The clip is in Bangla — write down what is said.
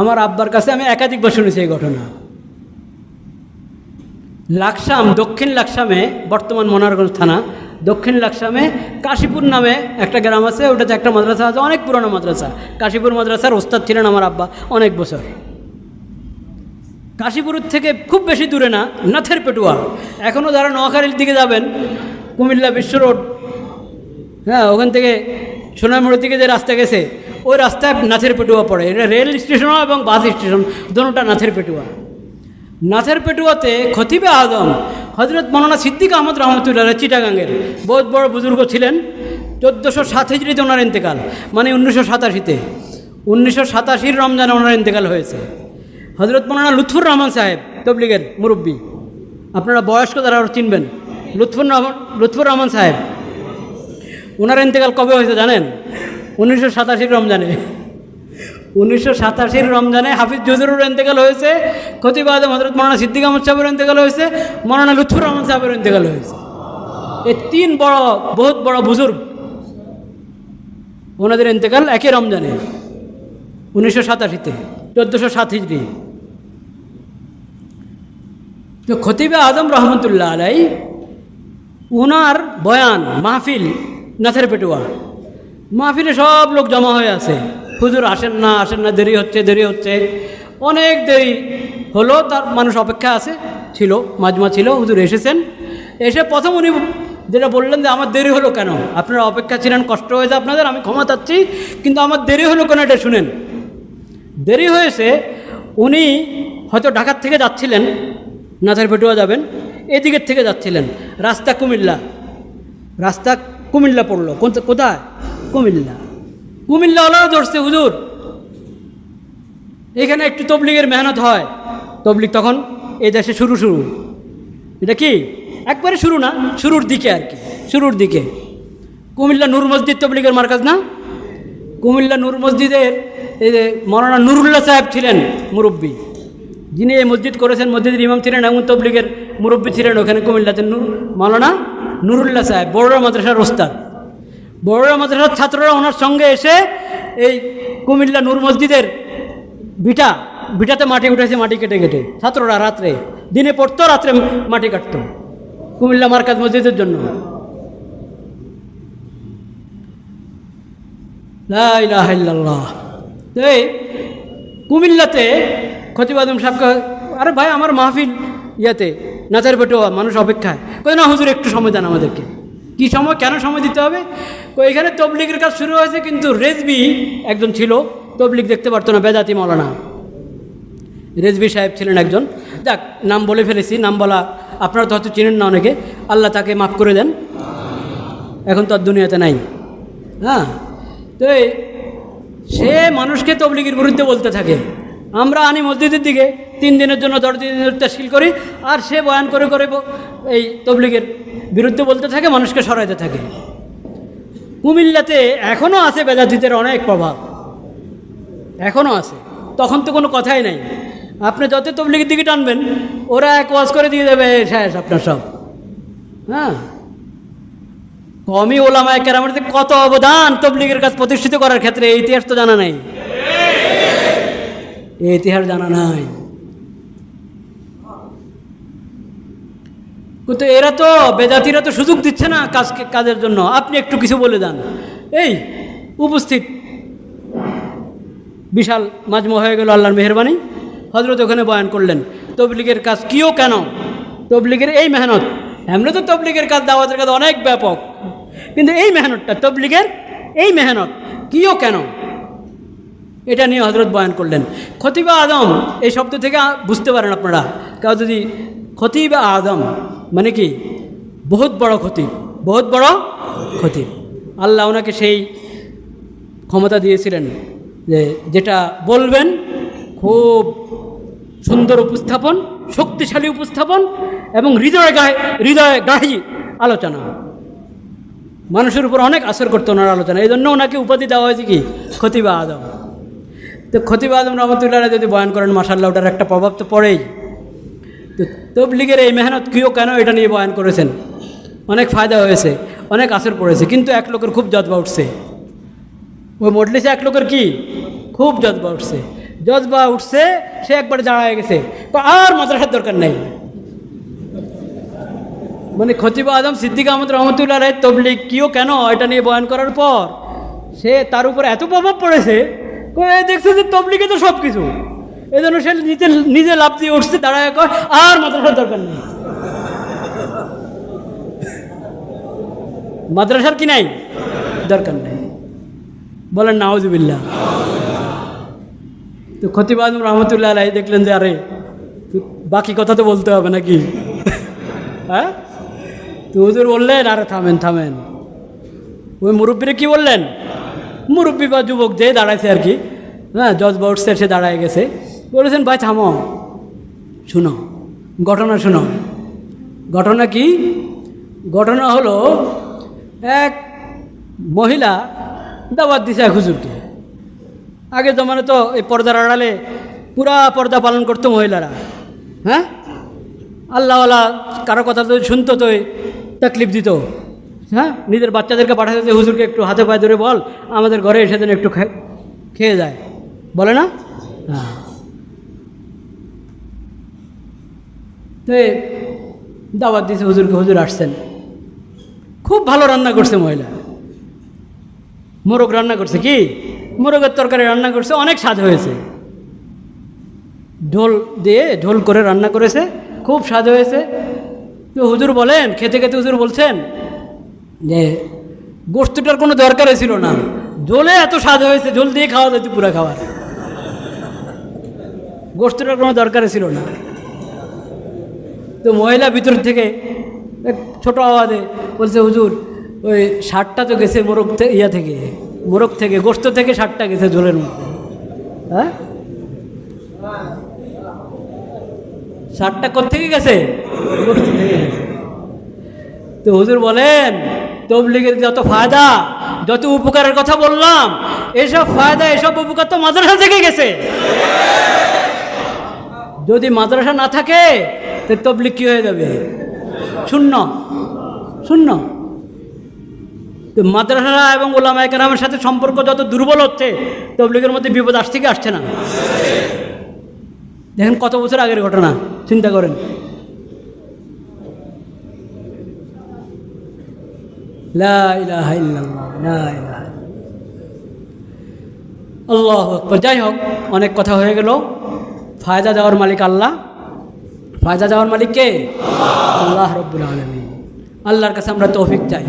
আমার আব্বার কাছে আমি একাধিকবার শুনেছি এই ঘটনা। লাকসাম, দক্ষিণ লাকসামে, বর্তমান মনারগঞ্জ থানা, দক্ষিণ লাকসামে কাশীপুর নামে একটা গ্রাম আছে, ওটাতে একটা মাদ্রাসা আছে, অনেক পুরনো মাদ্রাসা। কাশীপুর মাদ্রাসার ওস্তাদ ছিলেন আমার আব্বা, অনেক বছর। কাশীপুরের থেকে খুব বেশি দূরে না, নাথের পেটুয়া। এখনও যারা নোয়াখালীর দিকে যাবেন, কুমিল্লা বিশ্ব রোড হ্যাঁ ওখান থেকে সোনামুড়ির দিকে যে রাস্তা গেছে ওই রাস্তায় নাথের পেটুয়া পড়ে। এটা রেল স্টেশনও এবং বাস স্টেশন, দুটোটা নাথের পেটুয়া। নাথের পেটুয়াতে খতিবে আদম হজরত মৌলানা সিদ্দিক আহমদ রহমতুল্লাহ চিটাগাঙ্গের বহুত বড় বুজুর্গ ছিলেন, চোদ্দোশো সাত হিজড়িতে ওনার ইন্তেকাল মানে উনিশশো সাতাশিতে। উনিশশো সাতাশির রমজানে ওনার ইন্তেকাল হয়েছে। হজরত মৌলানা লুৎফুর রহমান সাহেব, তবলিগের মুরব্বী। আপনারা বয়স্ক তারা চিনবেন। লুৎফুর রহমান লুৎফুর রহমান সাহেব, ওনার ইন্তেকাল কবে হয়েছে জানেন? উনিশশো সাতাশির রমজানে। উনিশশো সাতাশির রমজানে হাফিজ জুজুরুর ইন্তেকাল হয়েছে, খতিবাদ হজরত মৌলানা সিদ্দিক আহমদ সাহেবের ইন্তেকাল হয়েছে, মৌলানা লুৎফুর রহমান সাহেবের ইন্তেকাল হয়েছে। এই তিন বড়, বহুত বড় বুজুর্গ, ওনাদের ইন্তেকাল একই রমজানে, উনিশশো সাতাশিতে, চোদ্দোশো সাত হিজড়ি তো খতিবে আদম রহমতুল্লাহ আলাই ওনার বয়ান মাহফিল নাথের পেটুয়া। মাহফিলে সব লোক জমা হয়ে আছে। হুজুর আসেন না আসেন না, দেরি হচ্ছে দেরি হচ্ছে। অনেক দেরি হলো, তার মানুষ অপেক্ষা আছে, ছিল মাজমা ছিল, হুজুর এসেছেন। এসে প্রথম উনি যেটা বললেন যে, আমার দেরি হলো কেন? আপনারা অপেক্ষা ছিলেন, কষ্ট হয়েছে আপনাদের, আমি ক্ষমা চাচ্ছি, কিন্তু আমার দেরি হলো কেন এটা শুনেন। দেরি হয়েছে, উনি হয়তো ঢাকার থেকে যাচ্ছিলেন নাথার পেটুয়া যাবেন, এদিকের থেকে যাচ্ছিলেন, রাস্তা কুমিল্লা। রাস্তা কুমিল্লা পড়ল কোথায়? কুমিল্লা। কুমিল্লা হলেও ধরছে, হুজুর। এখানে একটু তবলিগের মেহনত হয়। তবলিগ তখন এই দেশে শুরু শুরু। এটা কি? একবারে শুরু না, শুরুর দিকে আর কি, শুরুর দিকে। কুমিল্লা নূর মসজিদ তবলিগের মার্কাজ না? কুমিল্লা নূর মসজিদের এই যে মৌলানা নুরুল্লাহ সাহেব ছিলেন মুরব্বী। যিনি এই মসজিদ করেছেন, মসজিদের ইমাম ছিলেন এবং তবলিগের মুরব্বী ছিলেন ওখানে কুমিল্লাতে নূর মৌলানা নুরুল্লাহ সাহেব, বড়রা মাদ্রাসার ওস্তাদ। বড়রা মাদ্রাসার ছাত্ররা ওনার সঙ্গে এসে এই কুমিল্লা নূর মসজিদের ভিটা বিটাতে মাটি উঠেছে, মাটি কেটে কেটে। ছাত্ররা রাত্রে, দিনে পড়তো, রাত্রে মাটি কাটতো। কুমিল্লা মার্কাজ মসজিদের জন্য। এই কুমিল্লাতে খতিবাদম সাহেবকে, আরে ভাই, আমার মাহফিল ইয়াতে নাচার পেটোয়া, মানুষ অপেক্ষায়। কই না, হুজুর, একটু সময় দেন আমাদেরকে। কি সময়, কেন সময় দিতে হবে? এখানে তবলিগের কাজ শুরু হয়েছে, কিন্তু রেজবি একজন ছিল, তবলিগ দেখতে পারতো না বেজাতি মৌলানা। রেজবি সাহেব ছিলেন একজন। যাক, নাম বলে ফেলেছি, নাম বলা আপনারা তো হয়তো চিনেন না অনেকে। আল্লাহ তাকে মাফ করে দেন। এখন তো আর দুনিয়াতে নাই। হ্যাঁ? তো সে মানুষকে তবলিগের বিরুদ্ধে বলতে থাকে। আমরা আনি মসজিদের দিকে, তিন দিনের জন্য, দশ দিনের তশকিল করি, আর সে বয়ান করে করে এই তবলিগের বিরুদ্ধে বলতে থাকে, মানুষকে সরাইতে থাকে। কুমিল্লাতে এখনও আছে বেদাতিদের অনেক প্রভাব। এখনও আছে। তখন তো কোনো কথাই নাই। আপনি যত তবলিগের দিকে টানবেন, ওরা এক ওয়াজ করে দিয়ে দেবে, শেষ আপনার সব। হ্যাঁ? কমই ওলামায় কেরামের কত অবদান তবলিগের কাজ প্রতিষ্ঠিত করার ক্ষেত্রে, এই ইতিহাস তো জানা নাই। ইতিহাস জানা নাই। কিন্তু এরা তো বেজাতিরা তো সুযোগ দিচ্ছে না কাজকে কাজের জন্য। আপনি একটু কিছু বলে দেন এই, উপস্থিত। বিশাল মাজমো হয়ে গেল আল্লাহর মেহরবানি। হজরত ওখানে বয়ান করলেন, তবলিগের কাজ কিও কেন? তবলিগের এই মেহনত। এমনি তো তবলিগের কাজ দাওয়াতের কাজ অনেক ব্যাপক। কিন্তু এই মেহনতটা, তবলিগের এই মেহনত কিও কেন? এটা নিয়ে হজরত বয়ান করলেন। খতিবা আদম এই শব্দ থেকে বুঝতে পারেন আপনারা। কেউ যদি খতিবা আদম মানে কি? বহুত বড় ক্ষতি বহুত বড় ক্ষতি আল্লাহ ওনাকে সেই ক্ষমতা দিয়েছিলেন যে যেটা বলবেন, খুব সুন্দর উপস্থাপন, শক্তিশালী উপস্থাপন এবং হৃদয় গায়ে, হৃদয় গাহি আলোচনা। মানুষের উপর অনেক আসর করতো ওনার আলোচনা। এই জন্য ওনাকে উপাধি দেওয়া হয়েছে কি? খতিবা আদম। তো খতিবা আদম রহমতুল্লাহ যদি বয়ান করেন মাসাল্লাহ ওটার একটা প্রভাব তো পড়েই। তো তবলিগের এই মেহনত কিও কেন এটা নিয়ে বয়ান করেছেন? অনেক ফায়দা হয়েছে, অনেক আসর পড়েছে, কিন্তু এক লোকের খুব জজবা উঠছে। ওই মডলিসে এক লোকের কি? খুব জজবা উঠছে। জজবা উঠছে, সে একবার দাঁড়ায় গেছে। আর মাদ্রাসার দরকার নেই। মানে খতিব আদম সিদ্দিক আহমদ রহমতুল্লাহ রায় তবলিগ কিও কেন এটা নিয়ে বয়ান করার পর? সে তার উপর এত প্রভাব পড়েছে দেখছে যে তবলিগে তো সব কিছু এই জন্য সে নিজে নিজে লাভ দিয়ে উঠছে, দাঁড়ায় কয়, আর মাদ্রাসার দরকার নেই। মাদ্রাসার কি নাই? দরকার নেই। বলেন নাওজুবিল্লাহ তো আজম রহমতুল্লাহ আলাই দেখলেন যে, আরে বাকি কথা তো বলতে হবে নাকি? হ্যাঁ? তো হুজুর বললেন, আরে, থামেন থামেন। ওই মুরব্বীরে কি বললেন? মুরব্বী বা যুবক যে দাঁড়াইছে আর কি হ্যাঁ জজ উঠছে সে দাঁড়ায় গেছে। বলেছেন, ভাই, থামো। শুনো, ঘটনা শুনো। ঘটনা কি? ঘটনা হলো, এক মহিলা দাওয়াত দিছে এক হুজুরকে। আগে জমানে তো এই পর্দার আড়ালে পুরা পর্দা পালন করতো মহিলারা। হ্যাঁ? আল্লাহওয়ালা কারও কথা তো শুনতো তো তাকলিফ দিত। হ্যাঁ? নিজের বাচ্চাদেরকে পাঠাতে যে, হুজুরকে একটু হাতে পায়ে ধরে বল, আমাদের ঘরে এসে যেন একটু খেয়ে যায়। বলে না? হ্যাঁ। তো দাওয়াত দিয়েছে হুজুরকে, হুজুর আসছেন। খুব ভালো রান্না করছে মহিলা। মোরগ রান্না করছে কি? মোরগের তরকারি রান্না করছে, অনেক স্বাদ হয়েছে। ঢোল দিয়ে ঢোল করে রান্না করেছে, খুব স্বাদ হয়েছে। তো হুজুর বলেন, খেতে খেতে হুজুর বলছেন যে গোস্তটার কোনো দরকারই ছিল না। ঝোলে এত স্বাদ হয়েছে ঝোল দিয়ে খাওয়া যেত পুরা খাবার। গোস্তটার কোনো দরকারই ছিল না। তো মহিলা ভিতর থেকে ছোট আওয়াজে বলছে, হুজুর, ওই ষাটটা তো গেছে মোরগ থেকে ইয়া থেকে, মোরগ থেকে, গোস্ত থেকে ষাটটা গেছে ঝোলের মধ্যে। হ্যাঁ? ষাটটা কোথেকে থেকে গেছে। তো হুজুর বলেন, তবলিগের যত ফায়দা, যত উপকারের কথা বললাম, এসব ফায়দা, এসব উপকার তো মাদ্রাসা থেকে গেছে। যদি মাদ্রাসা না থাকে তো তবলিগ কী হয়ে যাবে? শূন্য। শূন্য। তো মাদ্রাসা এবং ওলামা কেরামের সাথে সম্পর্ক যত দুর্বল হচ্ছে, তবলিগের মধ্যে বিপদ আসছে কি আসছে না। দেখেন কত বছর আগের ঘটনা, চিন্তা করেন। যাই হোক, অনেক কথা হয়ে গেল। ফায়দা দেওয়ার মালিক আল্লাহ। ফায়দা যাওয়ার মালিককে? আল্লাহ রব্বুল আলমী আল্লাহর কাছে আমরা তৌফিক চাই।